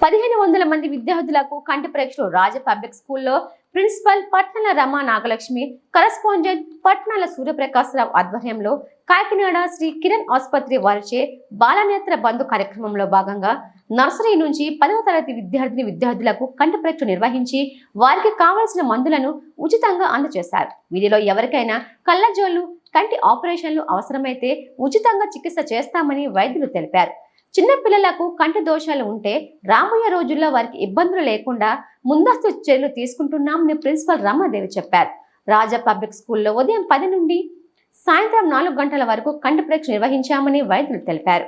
పదిహేను వందల మంది విద్యార్థులకు కంటి పరీక్షలు రాజ పబ్లిక్ స్కూల్లో ప్రిన్సిపల్ పట్నాల రమా నాగలక్ష్మి కరస్పాండెంట్ పట్నాల సూర్యప్రకాశరావు ఆధ్వర్యంలో కాకినాడ శ్రీ కిరణ్ ఆసుపత్రి వారిచే బాలనేత్ర బంధు కార్యక్రమంలో భాగంగా నర్సరీ నుంచి పదవ తరగతి విద్యార్థిని విద్యార్థులకు కంటి పరీక్ష నిర్వహించి వారికి కావలసిన మందులను ఉచితంగా అందజేశారు. వీరిలో ఎవరికైనా కళ్ళజోళ్ళు కంటి ఆపరేషన్లు అవసరమైతే ఉచితంగా చికిత్స చేస్తామని వైద్యులు తెలిపారు. చిన్నపిల్లలకు కంటి దోషాలు ఉంటే రాబోయే రోజుల్లో వారికి ఇబ్బందులు లేకుండా ముందస్తు చర్యలు తీసుకుంటున్నామని ప్రిన్సిపల్ రమాదేవి చెప్పారు. రాజా పబ్లిక్ స్కూల్లో ఉదయం పది నుండి సాయంత్రం నాలుగు గంటల వరకు కంటి పరీక్ష నిర్వహించామని వైద్యులు తెలిపారు.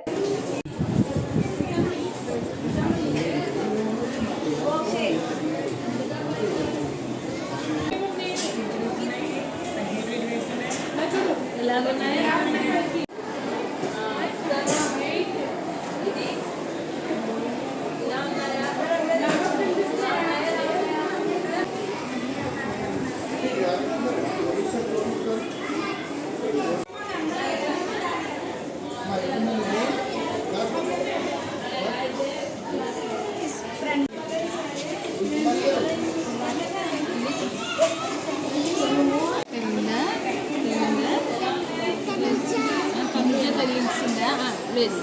లేదు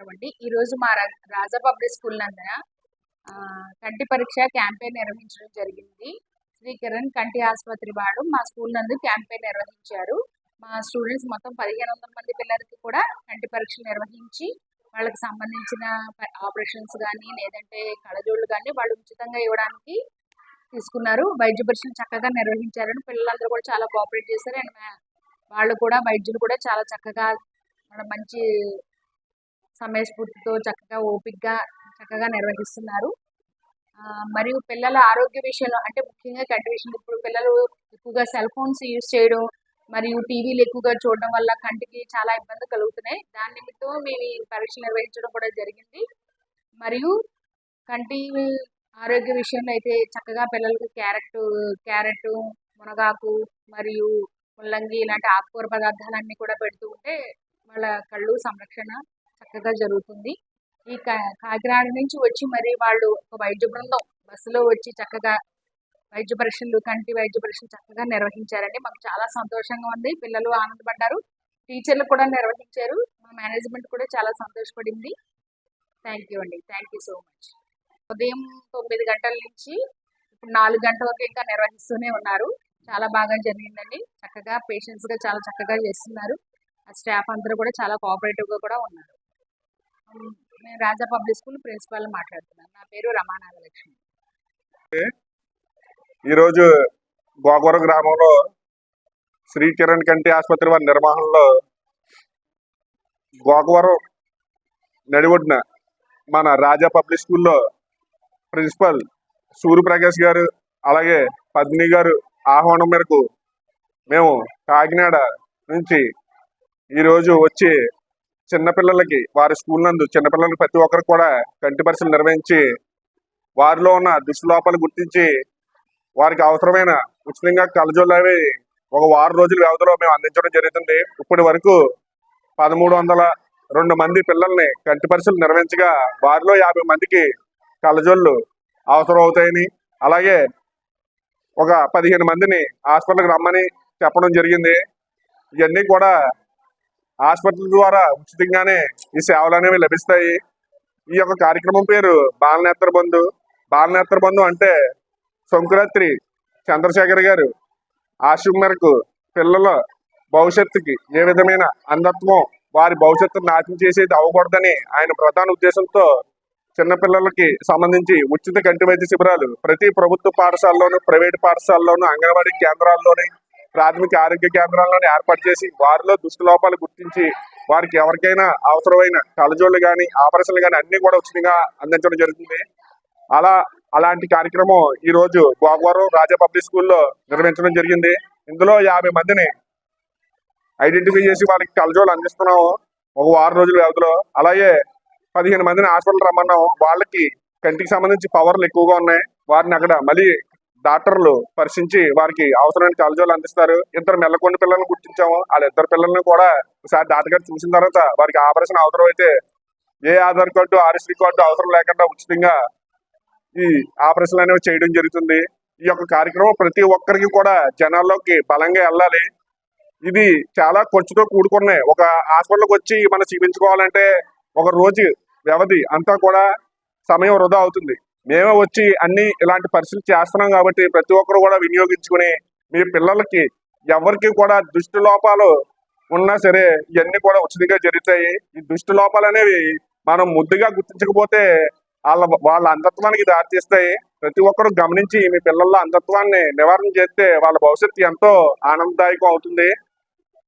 కాబట్టి ఈరోజు మా రాజా పబ్లిక్ స్కూల్ నందన. కంటి పరీక్ష క్యాంపెయిన్ నిర్వహించడం జరిగింది. శ్రీ కిరణ్ కంటి ఆసుపత్రి వాడు మా స్కూల్ నందు క్యాంపెయిన్ నిర్వహించారు. మా స్టూడెంట్స్ మొత్తం పదిహేను వందల మంది పిల్లలకి కూడా కంటి పరీక్షలు నిర్వహించి వాళ్ళకి సంబంధించిన ప- ఆపరేషన్స్ కానీ లేదంటే కళజోళ్ళు కానీ వాళ్ళు ఉచితంగా ఇవ్వడానికి తీసుకున్నారు. వైద్య పరీక్షలు చక్కగా నిర్వహించారని పిల్లలందరూ కూడా చాలా కోఆపరేట్ చేశారు. అండ్ వాళ్ళు కూడా వైద్యులు కూడా చాలా చక్కగా మన మంచి సమయస్ఫూర్తితో చక్కగా ఓపిక్గా చక్కగా నిర్వహిస్తున్నారు. మరియు పిల్లల ఆరోగ్య విషయంలో అంటే ముఖ్యంగా కంటి విషయంలో ఇప్పుడు పిల్లలు ఎక్కువగా సెల్ ఫోన్స్ యూజ్ చేయడం మరియు టీవీలు ఎక్కువగా చూడడం వల్ల కంటికి చాలా ఇబ్బంది కలుగుతున్నాయి. దాని నిమిత్తం మేము ఈ పరీక్షలు నిర్వహించడం కూడా జరిగింది. మరియు కంటి ఆరోగ్య విషయంలో అయితే చక్కగా పిల్లలకు క్యారెట్ క్యారెట్ మునగాకు మరియు ముల్లంగి ఇలాంటి ఆకుకూర పదార్థాలన్నీ కూడా పెడుతూ ఉంటే వాళ్ళ కళ్ళు సంరక్షణ చక్కగా జరుగుతుంది. ఈ కా- కాకినాడ నుంచి వచ్చి మరి వాళ్ళు ఒక వైద్య బృందం బస్సులో వచ్చి చక్కగా వైద్య పరీక్షలు కంటి వైద్య పరీక్షలు చక్కగా నిర్వహించారండి. మాకు చాలా సంతోషంగా ఉంది. పిల్లలు ఆనందపడ్డారు. టీచర్లు కూడా నిర్వహించారు. మా మేనేజ్మెంట్ కూడా చాలా సంతోషపడింది. థ్యాంక్ యూ అండి. Thank you so much. ఉదయం తొమ్మిది గంటల నుంచి ఇప్పుడు నాలుగు గంటల వరకు ఇంకా నిర్వహిస్తూనే ఉన్నారు. చాలా బాగా జరిగిందండి. చక్కగా పేషెంట్స్గా చాలా చక్కగా చేస్తున్నారు. ఆ స్టాఫ్ అందరూ కూడా చాలా కోఆపరేటివ్గా కూడా ఉన్నారు. నేను రాజా పబ్లిక్ స్కూల్ ప్రిన్సిపాల్ మాట్లాడుతున్నాను. నా పేరు రమానాథలక్ష్మి. ఈరోజు గోకవరం గ్రామంలో శ్రీ కిరణ్ కంటి ఆసుపత్రి వారి నిర్వహణలో గోకవరం నడివొడ్డున మన రాజా పబ్లిక్ స్కూల్లో ప్రిన్సిపల్ సూర్యప్రకాష్ గారు అలాగే పద్మిని గారు ఆహ్వానం మేరకు మేము కాకినాడ నుంచి ఈరోజు వచ్చి చిన్నపిల్లలకి వారి స్కూల్ నందు చిన్నపిల్లలకి ప్రతి ఒక్కరికి కూడా కంటి పరిశీలన నిర్వహించి వారిలో ఉన్న దుష్లోపాలు గుర్తించి వారికి అవసరమైన ఉచితంగా కలజోళ్ళు అవి ఒక వారం రోజుల వ్యవధిలో మేము అందించడం జరుగుతుంది. ఇప్పటి వరకు పదమూడు వందల రెండు మంది పిల్లల్ని కంటి పరీక్షలు నిర్వహించగా వారిలో యాభై మందికి కలజోళ్ళు అవసరం అవుతాయని అలాగే ఒక పదిహేను మందిని హాస్పిటల్కి రమ్మని చెప్పడం జరిగింది. ఇవన్నీ కూడా హాస్పిటల్ ద్వారా ఉచితంగానే ఈ సేవలు అనేవి లభిస్తాయి. ఈ యొక్క కార్యక్రమం పేరు బాలనేత్ర బంధు. బాలనేత్ర బంధు అంటే సంక్రాంతి చంద్రశేఖర్ గారు ఆశయం మేరకు పిల్లల భవిష్యత్తుకి ఏ విధమైన అంధత్వం వారి భవిష్యత్తును నాశనం చేసేది అవ్వకూడదని ఆయన ప్రధాన ఉద్దేశంతో చిన్నపిల్లలకి సంబంధించి ఉచిత కంటి వైద్య శిబిరాలు ప్రతి ప్రభుత్వ పాఠశాలలోను ప్రైవేట్ పాఠశాలలోను అంగన్వాడీ కేంద్రాల్లోని ప్రాథమిక ఆరోగ్య కేంద్రాల్లోనే ఏర్పాటు చేసి వారిలో దుష్టిలోపాలు గుర్తించి వారికి ఎవరికైనా అవసరమైన కలజోళ్ళు కానీ ఆపరేషన్లు కానీ అన్ని కూడా ఉచితంగా అందించడం జరుగుతుంది. అలా అలాంటి కార్యక్రమం ఈ రోజు గోగవరం రాజా పబ్లిక్ స్కూల్లో నిర్వహించడం జరిగింది. ఇందులో యాభై మందిని ఐడెంటిఫై చేసి వాళ్ళకి కలజోలు అందిస్తున్నాము. ఒక వారం రోజుల వ్యవధిలో. అలాగే పదిహేను మందిని హాస్పిటల్ రమ్మన్నాము. వాళ్ళకి కంటికి సంబంధించి పవర్లు ఎక్కువగా ఉన్నాయి. వారిని అక్కడ మళ్ళీ డాక్టర్లు పరిశీలించి వారికి అవసరమైన కలజోలు అందిస్తారు. ఇద్దరు మెల్లకొండ పిల్లలను గుర్తించాము. వాళ్ళ ఇద్దరు పిల్లల్ని కూడా ఒకసారి డాక్టర్ చూసిన తర్వాత వారికి ఆపరేషన్ అవసరం అయితే ఏ ఆధార్ కార్డు ఆర్ఎస్డి కార్డు అవసరం లేకుండా ఉచితంగా ఈ ఆపరేషన్ అనేవి చేయడం జరుగుతుంది. ఈ యొక్క కార్యక్రమం ప్రతి ఒక్కరికి కూడా జనాల్లోకి బలంగా వెళ్ళాలి. ఇది చాలా ఖర్చుతో కూడుకున్నాయి. ఒక హాస్పిటల్కి వచ్చి మనం చూపించుకోవాలంటే ఒక రోజు వ్యవధి అంతా కూడా సమయం వృధా అవుతుంది. మేమే వచ్చి అన్ని ఇలాంటి పరిస్థితులు చేస్తున్నాం కాబట్టి ప్రతి ఒక్కరు కూడా వినియోగించుకుని మీ పిల్లలకి ఎవరికి కూడా దుష్టి లోపాలు ఉన్నా సరే ఇవన్నీ కూడా ఉచితంగా జరుగుతాయి. ఈ దుష్టి లోపాలు అనేవి మనం ముద్దుగా గుర్తించకపోతే వాళ్ళ వాళ్ళ అంధత్వానికి దారితీస్తాయి ప్రతి ఒక్కరు గమనించి మీ పిల్లల్లో అంధత్వాన్ని నివారణ చేస్తే వాళ్ళ భవిష్యత్తు ఎంతో ఆనందదాయకం అవుతుంది.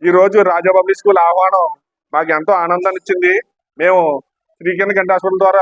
ఈ రోజు రాజా పబ్లిక్ స్కూల్ ఆహ్వానం మాకు ఎంతో ఆనందాన్ని ఇచ్చింది. మేము శ్రీకిరణ్ గంట హాస్పిటల్ ద్వారా